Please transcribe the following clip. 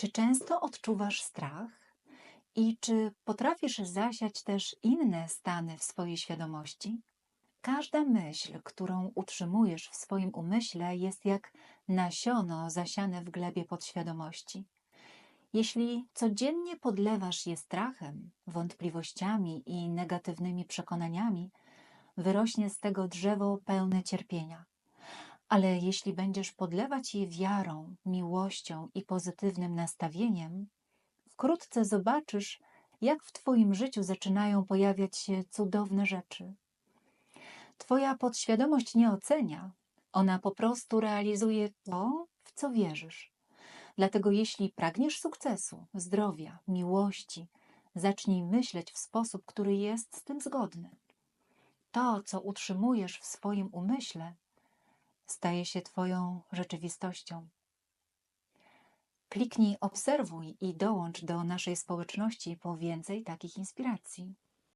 Czy często odczuwasz strach? I czy potrafisz zasiać też inne stany w swojej świadomości? Każda myśl, którą utrzymujesz w swoim umyśle, jest jak nasiono zasiane w glebie podświadomości. Jeśli codziennie podlewasz je strachem, wątpliwościami i negatywnymi przekonaniami, wyrośnie z tego drzewo pełne cierpienia. Ale jeśli będziesz podlewać je wiarą, miłością i pozytywnym nastawieniem, wkrótce zobaczysz, jak w Twoim życiu zaczynają pojawiać się cudowne rzeczy. Twoja podświadomość nie ocenia, ona po prostu realizuje to, w co wierzysz. Dlatego jeśli pragniesz sukcesu, zdrowia, miłości, zacznij myśleć w sposób, który jest z tym zgodny. To, co utrzymujesz w swoim umyśle, staje się Twoją rzeczywistością. Kliknij obserwuj i dołącz do naszej społeczności po więcej takich inspiracji.